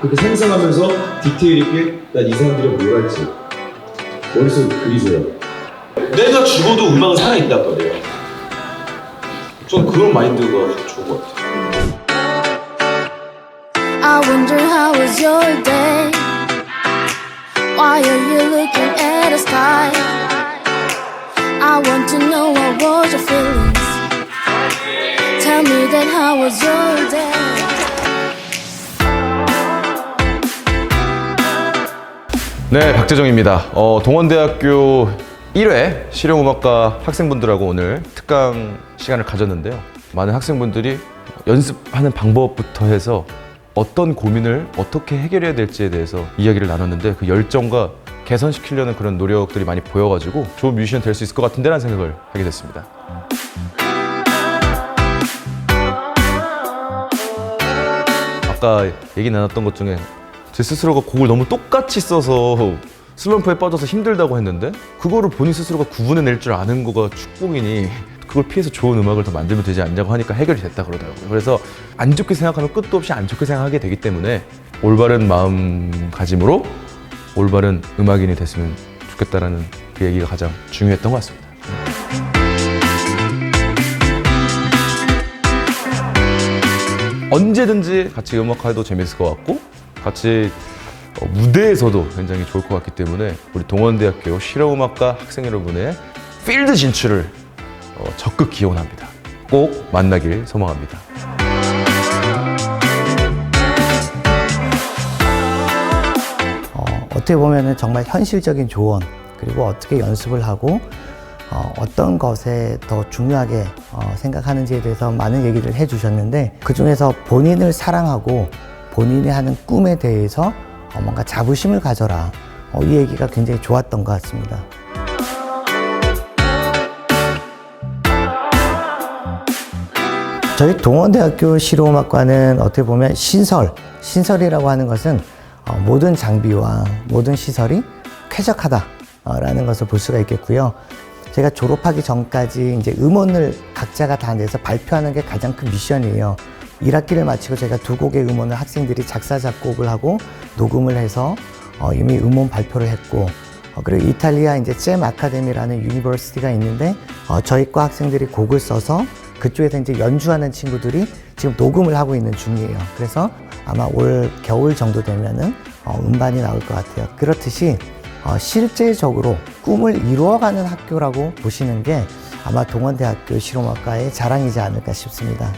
그렇게 상상하면서 디테일 있게 난 이 사람들이 뭘 할지 머릿속에 그리세요. 내가 죽어도 음악은 살아있단 말이에요. 전 그런 마인드가 좋은 것 같아요. I wonder how was your day? Why are you looking at the sky? I want to know what was your feelings. Tell me that how was your day? 네, 박재정입니다. 어, 동원대학교 1회 실용음악과 학생분들하고 오늘 특강 시간을 가졌는데요. 많은 학생분들이 연습하는 방법부터 해서 어떤 고민을 어떻게 해결해야 될지에 대해서 이야기를 나눴는데 그 열정과 개선시키려는 그런 노력들이 많이 보여가지고 좋은 뮤지션 될 수 있을 것 같은데라는 생각을 하게 됐습니다. 아까 얘기 나눴던 것 중에 제 스스로가 곡을 너무 똑같이 써서 슬럼프에 빠져서 힘들다고 했는데 그거를 본인 스스로가 구분해낼 줄 아는 거가 축복이니 그걸 피해서 좋은 음악을 더 만들면 되지 않냐고 하니까 해결이 됐다 그러더라고요. 그래서 안 좋게 생각하면 끝도 없이 안 좋게 생각하게 되기 때문에 올바른 마음가짐으로 올바른 음악인이 됐으면 좋겠다라는 그 얘기가 가장 중요했던 것 같습니다. 언제든지 같이 음악해도 재밌을 것 같고 같이 어, 무대에서도 굉장히 좋을 것 같기 때문에 우리 동원대학교 실용음악과 학생 여러분의 필드 진출을 어, 적극 기원합니다. 꼭 만나길 소망합니다. 어, 어떻게 보면 정말 현실적인 조언 그리고 어떻게 연습을 하고 어, 어떤 것에 더 중요하게 어, 생각하는지에 대해서 많은 얘기를 해주셨는데 그 중에서 본인을 사랑하고 본인이 하는 꿈에 대해서 어, 뭔가 자부심을 가져라 어, 이 얘기가 굉장히 좋았던 것 같습니다. 저희 동원대학교 실용음악과는 어떻게 보면 신설, 신설이라고 하는 것은 어, 모든 장비와 모든 시설이 쾌적하다라는 것을 볼 수가 있겠고요. 제가 졸업하기 전까지 이제 음원을 각자가 다 내서 발표하는 게 가장 큰 미션이에요. 1학기를 마치고 제가 두 곡의 음원을 학생들이 작사, 작곡을 하고 녹음을 해서 어, 이미 음원 발표를 했고 어, 그리고 이탈리아 이제 잼 아카데미라는 유니버시티가 있는데 어, 저희 과 학생들이 곡을 써서 그쪽에서 이제 연주하는 친구들이 지금 녹음을 하고 있는 중이에요. 그래서 아마 올 겨울 정도 되면은 어, 음반이 나올 것 같아요. 그렇듯이 어, 실제적으로 꿈을 이루어가는 학교라고 보시는 게 아마 동원대학교 실용학과의 자랑이지 않을까 싶습니다.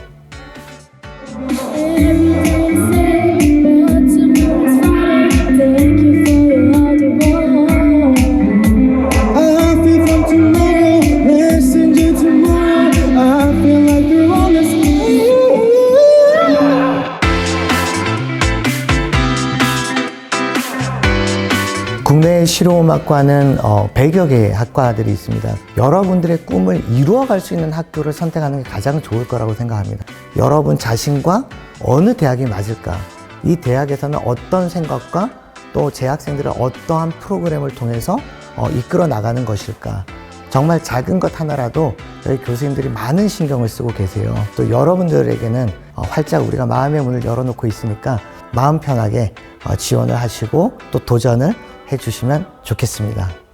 실용음악과는 어, 100여 개의 학과들이 있습니다. 여러분들의 꿈을 이루어갈 수 있는 학교를 선택하는 게 가장 좋을 거라고 생각합니다. 여러분 자신과 어느 대학이 맞을까? 이 대학에서는 어떤 생각과 또 재학생들을 어떠한 프로그램을 통해서 어, 이끌어 나가는 것일까? 정말 작은 것 하나라도 저희 교수님들이 많은 신경을 쓰고 계세요. 또 여러분들에게는 어, 활짝 우리가 마음의 문을 열어놓고 있으니까 마음 편하게 어, 지원을 하시고 또 도전을 해주시면 좋겠습니다.